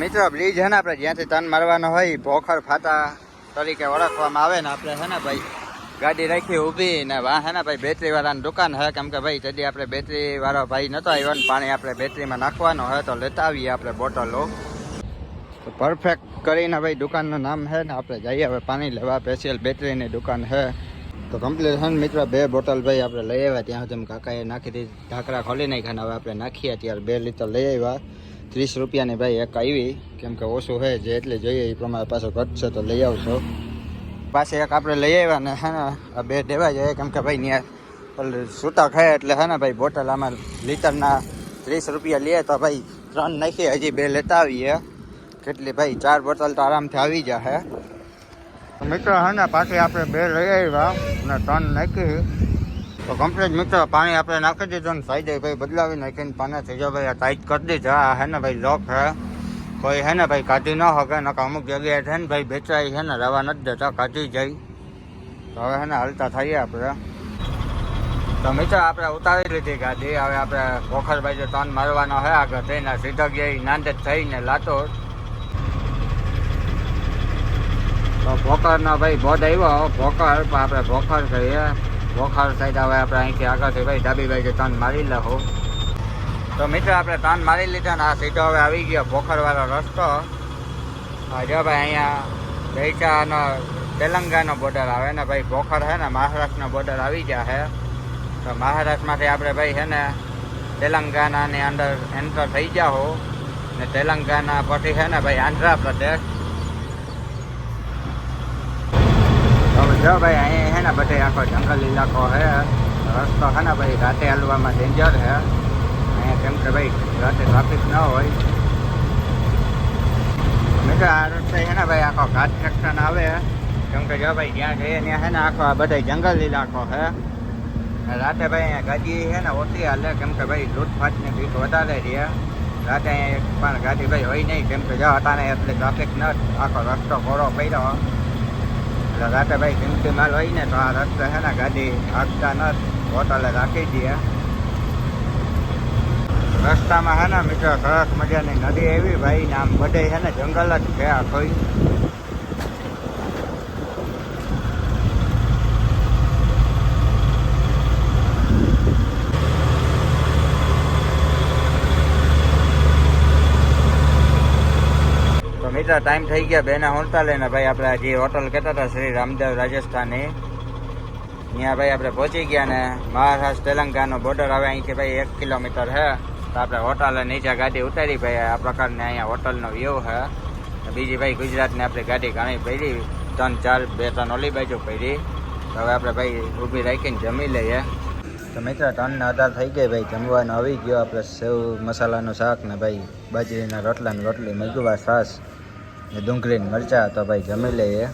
મિત્રો બ્રિજ છે ને આપણે, જ્યાંથી તન મારવાનો હોય, ભોખર ફાટા તરીકે ઓળખવામાં આવે ને આપણે હે ને ભાઈ, ગાડી રાખી ઊભી ને વાં છે ને ભાઈ બેટરી વાળાની દુકાન હે, કેમ કે ભાઈ તેથી આપણે બેટરી વાળો ભાઈ નતો આવ્યો ને, પાણી આપણે બેટરીમાં નાખવાનો હોય તો લેતા આવીએ આપણે બોટલો. તો પરફેક્ટ કરીને ભાઈ, દુકાનનું નામ છે ને, આપણે જઈએ હવે પાણી લેવા સ્પેશિયલ બેટરીની દુકાન છે તો કમ્પ્લીટ છે ને, મિત્રો, બે બોટલ ભાઈ આપણે લઈ આવ્યા, ત્યાં સુધી કાકાએ નાખી દીધી ઢાંકરા ખોલી નાખ્યા ને હવે આપણે નાખીએ ત્યારે બે લીટર લઈ આવ્યા. ત્રીસ રૂપિયાની ભાઈ એક આવી, કેમ કે ઓછું છે જે એટલે જોઈએ, એ પ્રમાણે પાછો ઘટશે તો લઈ આવશો. પાછી એક આપણે લઈ આવ્યા ને, હે આ બે દેવા જોઈએ કેમ કે ભાઈ ત્યાં સૂતા ખાય એટલે, હે ને, ભાઈ બોટલ આમાં લીટરના ત્રીસ રૂપિયા લઈએ તો ભાઈ ત્રણ નાખીએ હજી બે લેતા આવીએ. કેટલી ભાઈ, ચાર બોટલ તો આરામથી આવી જશે મિત્રો, હે ને, પાછી આપણે બે લઈ આવ્યા અને ત્રણ નાખી. તો કમ્પ્લીટ મિત્રો, પાણી આપણે નાખી દીધું ને સાઈડે ભાઈ બદલાવી નાખીને પાણી થઈ જાય ભાઈ, આ ટાઈટ કરી દીધા. આ હે ને ભાઈ લોક હે. કોઈ હે ને ભાઈ કાઢી ન શકે નકા અમુક જગ્યાએ છે ને ભાઈ બેચાઈ છે ને રવા નથી દેતા, કાઢી જાય. તો હવે હે ને હાલતા થઈએ આપણે. તો મિત્રો, આપણે ઉતારી લીધી ગાડી. હવે આપણે પોખરભાઈ જે તન મારવાનો હે આગળ થઈને સીધા ગયા નાંદે થઈને લાતો તો ભોકરનો ભાઈ બોધ આવ્યો. ભોકર પણ આપણે ભોકર કહીએ. ભોકર સાઈડ હવે આપણે અહીંથી આગળથી ભાઈ ડાબી બાજુ તાન મારી લખો તો મિત્રો, આપણે તાન મારી લીધા ને આ સીધો હવે આવી ગયો ભોખરવાળો રસ્તો. જો ભાઈ અહીંયા દહીચાનો તેલંગાનો બોર્ડર આવે ને ભાઈ ભોખર છે ને, મહારાષ્ટ્રનો બોર્ડર આવી ગયા છે તો મહારાષ્ટ્રમાંથી આપણે ભાઈ છે ને તેલંગાનાની અંદર એન્ટર થઈ જાઓ. ને તેલંગાના પછી છે ને ભાઈ આંધ્રપ્રદેશ હવે જો ભાઈ અહીંયા છે ને બધે આખો જંગલ ઇલાકો છે રસ્તો છે ને ભાઈ, રાતે હાલવામાં ડેન્જર છે અહીંયા કેમ કે ભાઈ, રાતે ટ્રાફિક ન હોય. મિત્રો આ છે ને ભાઈ, આખો ઘાટ આવે. કેમ જો ભાઈ, જ્યાં જઈએ ત્યાં છે આખો આ બધા જંગલ ઇલાકો છે રાતે ભાઈ, અહીંયા ગાડી છે ને ઓછી હાલે. કેમ કે ભાઈ, લૂંટફાટની બીક વધારે રહે. રાતે અહીંયા પણ ગાડી ભાઈ હોય નહીં. કેમ કે જો ને એટલે ટ્રાફિક ન, આખો રસ્તો ઘોડો પડ્યો. એટલે રાતે ભાઈ કિંમતી માલ હોય ને તો આ રસ્તે છે ને ગાડી આગતા ન હોટલે રાખી દઈએ રસ્તામાં છે ને મિત્રો સરસ મજાની નદી એવી, ભાઈ, ને આમ બધે છે ને જંગલ જ છે આ ટાઈમ થઈ ગયા બેના હોલતા લઈને ભાઈ આપણે જે હોટલ કહેતા હતા શ્રી રામદેવ રાજસ્થાની ત્યાં ભાઈ આપણે પહોંચી ગયા ને મહારાષ્ટ્ર તેલંગાનો બોર્ડર આવે અહીંથી ભાઈ એક કિલોમીટર છે તો આપણે હોટલ નીચે ગાડી ઉતારી ભાઈ, આ પ્રકારની અહીંયા હોટલનો વ્યૂ છે બીજી ભાઈ ગુજરાતની આપણી ગાડી ઘણી પડી, ત્રણ, ચાર, બે, ત્રણ ઓલી બાજુ પડી. હવે આપણે ભાઈ ઊભી રાખીને જમી લઈએ. તો મિત્ર ત્રણ ને અઢાર થઈ ગઈ ભાઈ, જમવાનું આવી ગયો. આપણે સેવ મસાલાનું શાક ને ભાઈ, બાજરીના રોટલા ને રોટલી, મગવા, છાશ. ને ડુંગળી મરચા તો ભાઈ જમી લઈએ.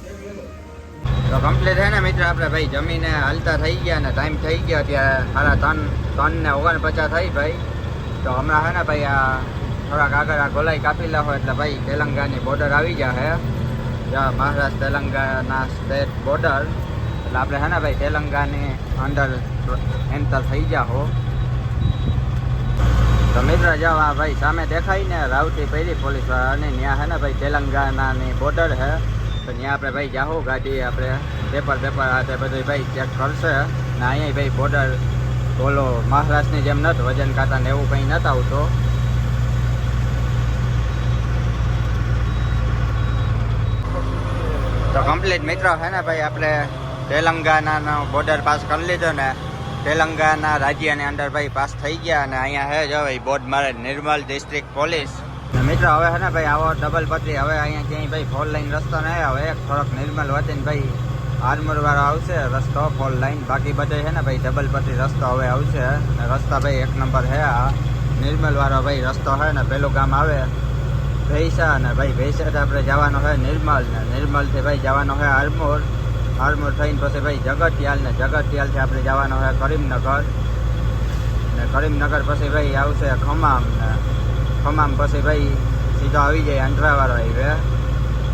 તો કમ્પ્લીટ થાય ને મિત્ર આપણે ભાઈ જમીને હાલતા થઈ ગયા ને ટાઈમ થઈ ગયો ત્યાં સારા ત્રણ ત્રણ ને ઓગણપચાસ થઈ ભાઈ. તો હમણાં છે ને ભાઈ આ થોડાક આગળ આ ગોલાઈ કાપી લાવો એટલે ભાઈ તેલંગાની બોર્ડર આવી જશે જ્યાં મહારાષ્ટ્ર તેલંગાના સ્ટેટ બોર્ડર એટલે આપણે છે ને ભાઈ તેલંગાની અંદર એન્ટર થઈ જાઓ તો મિત્ર જાઓ આ ભાઈ સામે દેખાય ને રાવટી પહેરી પોલીસ અને ત્યાં હે ને ભાઈ તેલંગાનાની બોર્ડર છે તો ત્યાં આપણે ભાઈ જાહો ગાડી આપણે પેપર પેપર આ તે બધું ભાઈ ચેક કરશે. ને અહીંયા ભાઈ બોર્ડર બોલો મહારાષ્ટ્રની જેમ નથી વજન કાતા ને એવું કંઈ નતા આવતો. તો કમ્પ્લીટ મિત્રો છે ને ભાઈ, આપણે તેલંગાનાનો બોર્ડર પાસ કરી લીધો ને. તેલંગાના રાજ્યની અંદર ભાઈ પાસ થઈ ગયા અને અહીંયા હે જો ભાઈ, બોર્ડ મારે નિર્મલ ડિસ્ટ્રિક્ટ પોલીસ મિત્રો, હવે છે ને ભાઈ, આવો ડબલ પટરી. હવે અહીંયા ક્યાંય ભાઈ ફોર લાઈન રસ્તો નહીં આવે એક થોડોક નિર્મલ વતીન ભાઈ આર્મર વાળો આવશે, રસ્તો ફોર લાઈન બાકી બધે છે ને ભાઈ ડબલ પટરી રસ્તો હવે આવશે. અને રસ્તા ભાઈ એક નંબર છે આ નિર્મલ વાળો ભાઈ, રસ્તો છે ને પેલું ગામ આવે, ભૈસા. ને ભાઈ ભૈસાથી આપણે જવાનો છે નિર્મલ ને નિર્મલથી ભાઈ જવાનો છે આરમોર આરમોર થઈને પછી ભાઈ જગતિયાલ ને જગતિયાલથી આપણે જવાનું હોય કરીમનગર. ને કરીમનગર પછી ભાઈ આવશે ખમામ ને. ખમામ પછી ભાઈ સીધો આવી જાય આંધ્રાવાળો હાઈવે.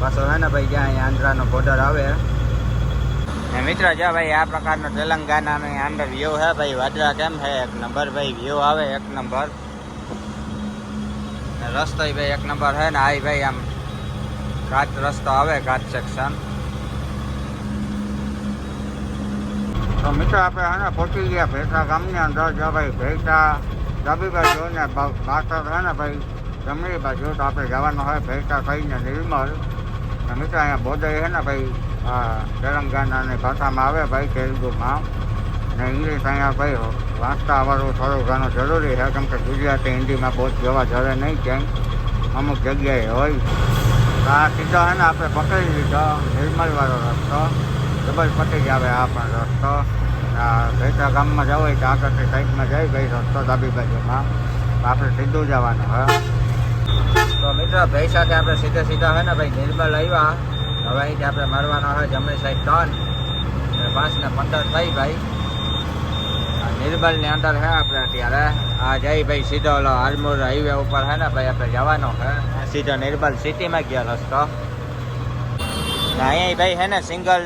પાછો છે ને ભાઈ જ્યાં અહીંયા આંધ્રાનો બોર્ડર આવે. ને મિત્ર, જો ભાઈ આ પ્રકારનો તેલંગાનાની અંદર વ્યૂ હે ભાઈ, વાદળા કેમ છે એક નંબર ભાઈ વ્યૂ આવે, એક નંબર રસ્તો ભાઈ એક નંબર હે ને, આ ભાઈ આમ ઘાટ રસ્તો આવે, ઘાટ સેક્શન તો મિત્રો આપણે હે પહોંચી ગયા ભેટા ગામની અંદર, જો ભાઈ ભેટા ડાબી બાજુ ને બા- પાછળ હે ને ભાઈ, જમણી બાજુ તો આપણે જવાનું હોય ભેટા કહીને નિર્મલ. ને મિત્રો અહીંયા બોદય હે ને ભાઈ તેલંગાનાની ભાષામાં આવે ભાઈ તેલુગુમાં. ને ઇંગ્લિશ અહીંયા ભાઈ વાંચતા આવડવું થોડું ઘણું જરૂરી છે, કેમ કે ગુજરાતી, હિન્દીમાં બહુ જવા જરે નહીં ક્યાંય. અમુક જગ્યાએ હોય. તો આ સીધો હે ને આપણે પકડી લીધો, નિર્મલવાળો રસ્તો. ડબલ પટી જ આવે આ પણ રસ્તો આ ભેટા ગામમાં જવું હોય તો આગળથી સાઈડમાં જઈ ગઈ રસ્તો ડાબી બાજુમાં તો આપણે સીધું જવાનું હે. તો મિત્ર ભાઈ સાથે આપણે સીધા સીધા હે ને ભાઈ નિર્મલ આવ્યા હવે અહીંથી આપણે મારવાનો હોય જમણી સાઈડ ત્રણ અને પાંચ ને પંદર થઈ ભાઈ આ નિર્મલની અંદર હે આપણે અત્યારે આ જઈ ભાઈ સીધો ઓલો આરમોર હાઈવે ઉપર હે ને ભાઈ આપણે જવાનો હે. આ સીધો નિર્મલ સિટીમાં ગયા રસ્તો ને અહીંયા ભાઈ હે ને સિંગલ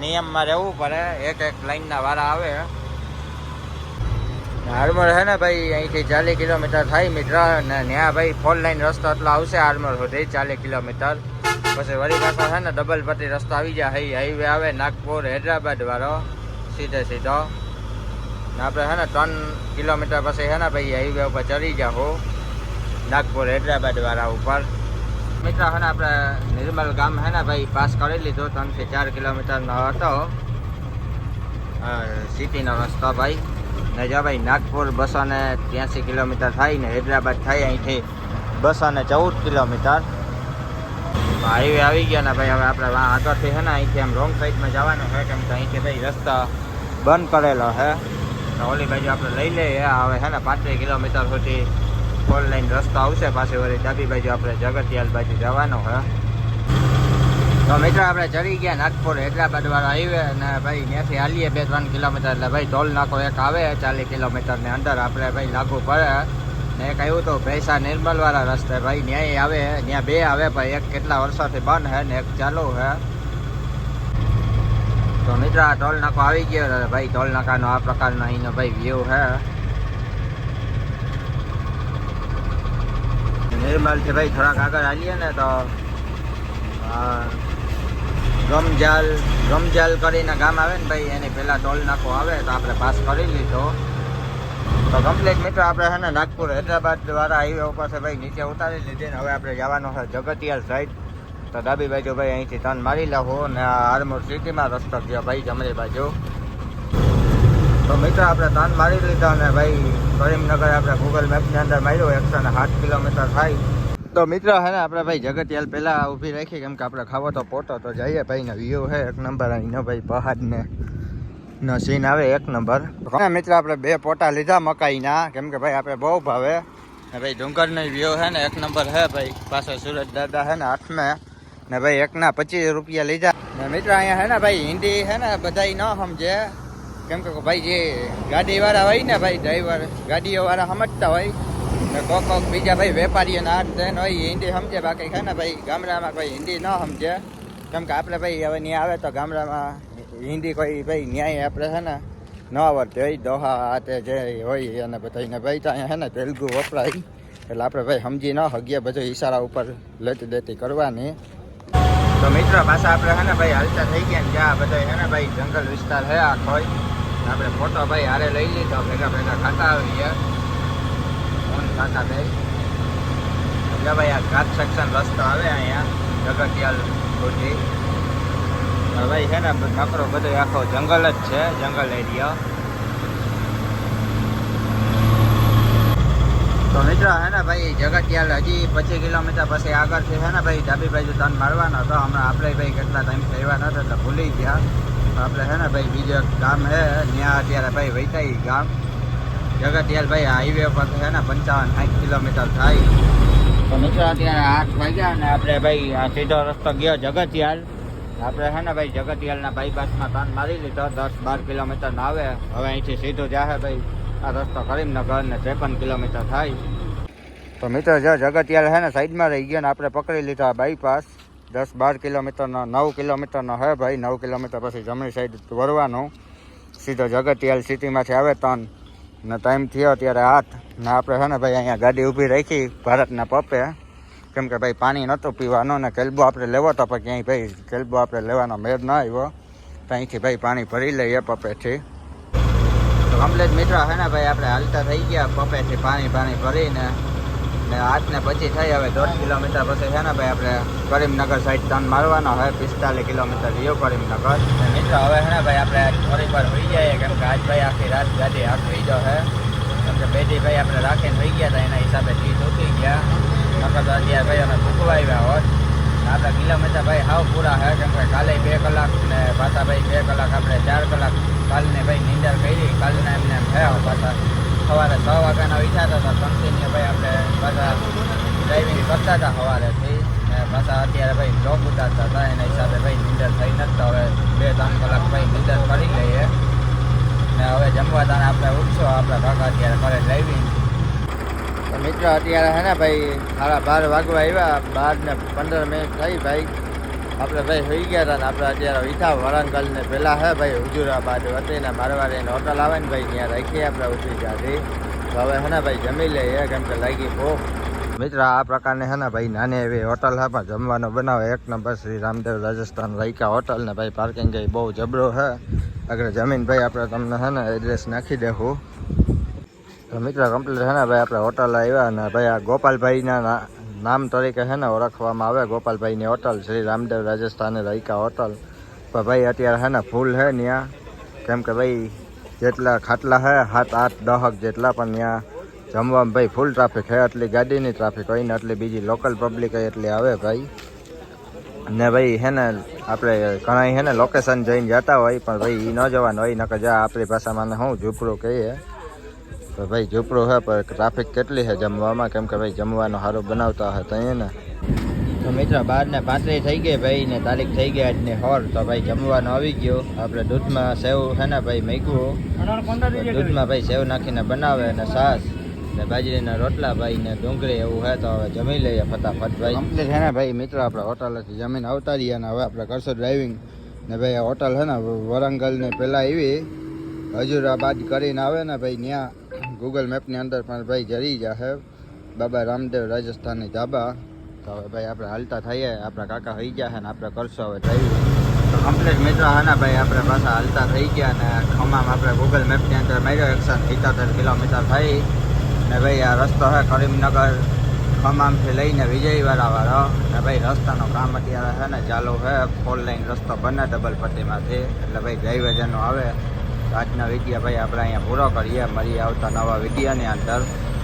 નિયમમાં રહેવું પડે. એક એક લાઈનના વારા આવે. આર્મર હે ને ભાઈ, અહીંથી ચાલીસ કિલોમીટર થાય મિત્ર ને ત્યાં ભાઈ ફોર લાઈન રસ્તો એટલો આવશે આર્મર સુધી, ચાલીસ કિલોમીટર. પછી વળી પાછો હે ને ડબલ પટ્ટી રસ્તો આવી જાય. હાઈ હાઈવે આવે, નાગપુર, હૈદરાબાદ વાળો. સીધે સીધો. ને આપણે હે ને ત્રણ કિલોમીટર પછી છે ને ભાઈ હાઈવે ઉપર ચડી જાઓ નાગપુર, હૈદરાબાદ વાળા ઉપર. મિત્ર ને આપણે નિર્મલ ગામ, હે ને ભાઈ, પાસ કરી લીધું ત્રણથી ચાર કિલોમીટરનો હતો. સિટીનો રસ્તો ભાઈ. ને જો ભાઈ, નાગપુર બસો ને ત્યાંસી કિલોમીટર થાય ને હૈદરાબાદ થાય, અહીંથી બસો ને ચૌદ કિલોમીટર. હાઈવે આવી ગયા ને ભાઈ, હવે આપણે આગળથી, હે ને, અહીંથી આમ રોંગ સાઈડમાં જવાનું છે, કેમ કે અહીંથી ભાઈ રસ્તા બંધ કરેલો છે. ઓલી બાજુ આપણે લઈ લઈએ, હવે, હે ને, પાંત્રીસ કિલોમીટર સુધી ફોર લાઈન રસ્તો આવશે પાછી વળી ડાબી બાજુ આપણે જગતિયાલ બાજુ જવાનું છે તો મિત્રો, આપણે ચડી ગયા નાગપુર હૈદરાબાદ વાળા હાઈવે અને ભાઈ ત્યાંથી હાલીએ બે ત્રણ કિલોમીટર. એટલે ભાઈ ટોલ નાકો એક આવે, ચાલીસ કિલોમીટરની અંદર આપણે ભાઈ લાગુ પડે. ને એક આવ્યું હતું પૈસા નિર્મલ વાળા રસ્તે. ભાઈ ન્યાય આવે ત્યાં બે આવે, ભાઈ એક કેટલા વર્ષોથી બંધ છે ને એક ચાલુ છે તો મિત્ર, આ ટોલ નાકો આવી ગયો. છે ભાઈ ટોલ નાકાનો આ પ્રકારનો અહીંનો ભાઈ વ્યૂ છે નિર્મલથી ભાઈ, થોડાક આગળ હાલીએ ને તો ગમજાલ ગમજાલ કરીને ગામ આવે ને ભાઈ, એની પહેલા ટોલ નાખો આવે તો આપણે પાસ કરી લીધો. તો કમ્પ્લીટ મિત્રો, આપણે છે ને નાગપુર હૈદરાબાદ દ્વારા હાઈવે ઉપર ભાઈ, નીચે ઉતારી લીધી ને હવે આપણે જવાનું છે જગતિયાલ સાઈડ તો ડાબી બાજુ ભાઈ અહીંથી ટર્ન મારી લાવો ને આરમોર સિટીમાં રસ્તો ગયો ભાઈ, જમણી બાજુ. તો મિત્રો આપણે તાન મારી લીધા ને ભાઈ કરીમનગર આપણે ગૂગલ મેપની અંદર માર્યો, એકસો ને સાત કિલોમીટર થાય. તો મિત્રો હે ને, આપણે ભાઈ જગતિયાલ પહેલાં ઊભી રાખી, કેમ કે આપણે ખાવો તો પોતો, તો જઈએ ભાઈ, ને વ્યૂ છે એક નંબર અહીંનો ભાઈ પહાડને નો સીન આવે, એક નંબર મિત્રો આપણે બે પોટા લીધા મકાઈના, કેમ કે ભાઈ આપણે બહુ ભાવે. ભાઈ ડુંગરનો વ્યૂ છે ને, એક નંબર છે ભાઈ પાછળ સુરત દાદા છે ને, હાથમે. ને ભાઈ એકના પચીસ રૂપિયા લીધા. ને મિત્રો અહીંયા હે ને, ભાઈ હિન્દી છે ને, બધાય ન સમજે. કેમ કે ભાઈ જે ગાડીવાળા હોય ને ભાઈ ડ્રાઈવર ગાડીઓવાળા સમજતા હોય. ને કોક કોક બીજા ભાઈ વેપારીઓ ના તેન હોય હિન્દી સમજે, બાકી ખાને ભાઈ ગામડામાં કોઈ હિન્દી ન સમજે. કેમ કે આપણે ભાઈ હવે ત્યાં આવે તો ગામડામાં હિન્દી કોઈ ભાઈ ન્યાય આપણે છે ને ન આવડતી હોય. દોહા આતે જે હોય અને બધાને ભાઈ તો અહીંયા છે ને તેલુગુ વપરાય. એટલે આપણે ભાઈ સમજી ન હગીએ બધો ઈશારા ઉપર લેતી દેતી કરવાની. તો મિત્ર પાછા આપણે છે ને ભાઈ હાલતા થઈ ગયા ને, જ્યાં બધા છે ને ભાઈ જંગલ વિસ્તાર હે આખો. આપણે ફોટો ભાઈ હારે લઈ લીધો, ભેગા ભેગા ખાતા આવીએ. ફોન ખાતા બે એટલે ભાઈ આ ઘાટ સેક્શન રસ્તો આવે અહીંયા, જગતિયાલ સુધી. ભાઈ છે ને નકરો બધો આખો જંગલ જ છે, જંગલ એરિયા તો મિત્રો હે ને ભાઈ, જગતિયાલ હજી પચીસ કિલોમીટર પછી આગળથી છે ને ભાઈ ડાબી બાજુ તન મારવાનો હતો. હમણાં આપણે ભાઈ કેટલા ટાઈમ એવા નતા, એટલે ભૂલી ગયા. આપણે છે ને ભાઈ, બીજું ગામ છે ત્યાં અત્યારે ભાઈ વૈતાઈ ગામ. જગતિયાલ ભાઈ હાઈવે પર છે ને પંચાવન સાઠ કિલોમીટર થાય. તો મિત્રો અત્યારે આઠ વાગ્યા અને આપણે ભાઈ આ સીધો રસ્તો ગયો જગતિયાલ. આપણે છે ને ભાઈ જગતિયાલના બાયપાસમાં તાન મારી લીધો, દસ બાર કિલોમીટર આવે. હવે અહીંથી સીધો જાહે ભાઈ. આ રસ્તો કરીમનગર ને ત્રેપન કિલોમીટર થાય. તો મિત્રો, જો જગતિયાલ છે ને સાઈડમાં રહી ગયો ને આપણે પકડી લીધો આ બાયપાસ દસ બાર કિલોમીટરનો, નવ કિલોમીટરનો હે ભાઈ, નવ કિલોમીટર પછી જમણી સાઈડ વળવાનું. સીધો જગતિયાલ સિટીમાંથી આવે ત્રણ ને ટાઈમ થયો ત્યારે હાથ ને આપણે છે ને ભાઈ અહીંયા ગાડી ઊભી રાખી, ભારતના પપ્પે કેમ કે ભાઈ પાણી નહોતું પીવાનું ને કેલ્બો આપણે લેવો તો પણ ક્યાંય ભાઈ કેલ્બો આપણે લેવાનો મેદ ન આવ્યો. તો અહીંથી ભાઈ પાણી ભરી લઈએ પપ્પેથી કમ્પ્લીટ મિત્રો છે ને ભાઈ, આપણે હાલતા થઈ ગયા પપ્પેથી પાણી પાણી ભરીને. ને આઠ ને પછી થઈ હવે દોઢ કિલોમીટર પછી છે ને ભાઈ આપણે કરીમનગર સાઈડ ટર્ન મારવાનો હોય પિસ્તાલીસ કિલોમીટર રહ્યો કરીમનગર. ને મિત્રો હવે છે ને ભાઈ આપણે થોડીક વાર હોઈ જઈએ, કેમ કે આજ ભાઈ આખી રાત ગાડી આખી જો છે. કેમ કે બેટી ભાઈ આપણે રાખીને હોઈ ગયા હતા, એના હિસાબે સીટ ઉઠી ગયા. નકર તો અત્યારે ભાઈ અમે ભૂખવા આવ્યા હોત. આપણા કિલોમીટર ભાઈ હાવ પૂરા છે, કેમ કે કાલે બે કલાક ને પાછા ભાઈ બે કલાક આપણે ચાર કલાક કાલને ભાઈ નિંદર કરી, કાલના એમને એમ થયા પાછા. સવારે છ વાગ્યાના વિચારતા હતા કંપનીને ભાઈ આપણે પાછા ડ્રાઇવિંગ કરતા હતા સવારેથી. પાછા અત્યારે ભાઈ જોબ ઉતારતા હતા, એના હિસાબે ભાઈ નિંદર થઈ નથી હવે બે ત્રણ કલાક ભાઈ નિંદર કરી લઈએ. ને હવે જમવા તાને આપણે ઉઠશો આપણા કાકા અત્યારે કરે ડ્રાઇવિંગ તો મિત્રો, અત્યારે હે ને ભાઈ, સાડા બાર વાગવા આવ્યા બાર ને પંદર મિનિટ થઈ ભાઈ. આપણે ભાઈ હોઈ ગયા હતા ને આપણે અત્યારે વિઠા વરંગલને પહેલાં હે ભાઈ હુજુરાબાદ હતી ને એને હોટલ આવે ને ભાઈ ત્યાં રાખીએ આપણે ઉઠી જાતી તો હવે હે ભાઈ જમી લઈએ કેમ કે લાગી બહુ. મિત્ર, આ પ્રકારની હે ને ભાઈ નાની એવી હોટલ હે, પણ જમવાનું બનાવે એક નંબર શ્રી રામદેવ રાજસ્થાન રાયકા હોટલ ને ભાઈ પાર્કિંગ બહુ જબરો હે. આગળ જમીન ભાઈ આપણે તમને હે ને એડ્રેસ નાખી દેવું તો મિત્ર કમ્પ્લીટ હે ને ભાઈ આપણે હોટલ આવ્યા અને ભાઈ આ ગોપાલભાઈના નામ તરીકે છે ને ઓળખવામાં આવે, ગોપાલભાઈની હોટલ, શ્રી રામદેવ રાજસ્થાન રહીકા હોટલ. પણ ભાઈ અત્યારે છે ને ફૂલ છે ત્યાં કેમ કે ભાઈ જેટલા ખાટલા છે સાત, આઠ, દહક જેટલા, પણ ત્યાં જમવામાં ભાઈ ફૂલ ટ્રાફિક છે એટલી ગાડીની ટ્રાફિક હોય ને એટલી બીજી લોકલ પબ્લિક હોય એટલી આવે ભાઈ. ને ભાઈ હે ને આપણે ઘણા હે ને લોકેશન જઈને જતા હોય, પણ ભાઈ એ ન જવાનું હોય, નકર જા આપણી ભાષામાં શું ઝૂપડું કહીએ. તો ભાઈ ઝૂંપડું છે પણ ટ્રાફિક કેટલી છે જમવામાં? કેમ કે ભાઈ જમવાનું સારું બનાવતા હોય તો ને. તો મિત્ર બાર ને પાંત્રીસ થઈ ગઈ ભાઈ ને તારીખ થઈ ગઈ આજની હોર તો ભાઈ જમવાનું આવી ગયો. આપણે દૂધમાં સેવ છે ને ભાઈ મેકવું. દૂધમાં ભાઈ સેવ નાખીને બનાવે અને સાસ ને બાજરીના રોટલા ભાઈ ને ડુંગળી એવું હે તો હવે જમી લઈએ ફટાફટ ભાઈ. કમ્પ્લીટ છે ને ભાઈ? મિત્ર આપણે હોટલથી જમીન આવતા રહ્યા અને હવે આપણે કરશો ડ્રાઇવિંગ ને ભાઈ આ હોટલ છે ને વરંગલ ને પહેલાં એવી હજુરાબાદ કરીને આવે ને ભાઈ ત્યાં ગૂગલ મેપની અંદર પણ ભાઈ જરી જશે બાબા રામદેવ રાજસ્થાનની ધાબા. તો હવે ભાઈ આપણે હાલતા થઈએ. આપણા કાકા થઈ ગયા છે ને આપણે કરશું હવે ડ્રાઇવિંગ તો કમ્પ્લીટ મિત્ર છે ને ભાઈ આપણે પાછા હાલતા થઈ ગયા ને ખમામ આપણે ગૂગલ મેપની અંદર માર્યો. એકસો સિત્તોતેર કિલોમીટર થઈ. ને ભાઈ આ રસ્તો છે કરીમનગર. ખમામથી લઈને વિજયવાડા વાળો ને ભાઈ રસ્તાનું કામ અત્યારે છે ને ચાલુ છે ફોર લાઈન રસ્તો બને ડબલ પટ્ટીમાંથી. એટલે ભાઈ ડ્રાઈવેજરનું આવે. તો આજનો વીડિયો ભાઈ આપણે અહીંયા પૂરો કરીએ. મળી આવતા નવા વિડીયોની અંદર.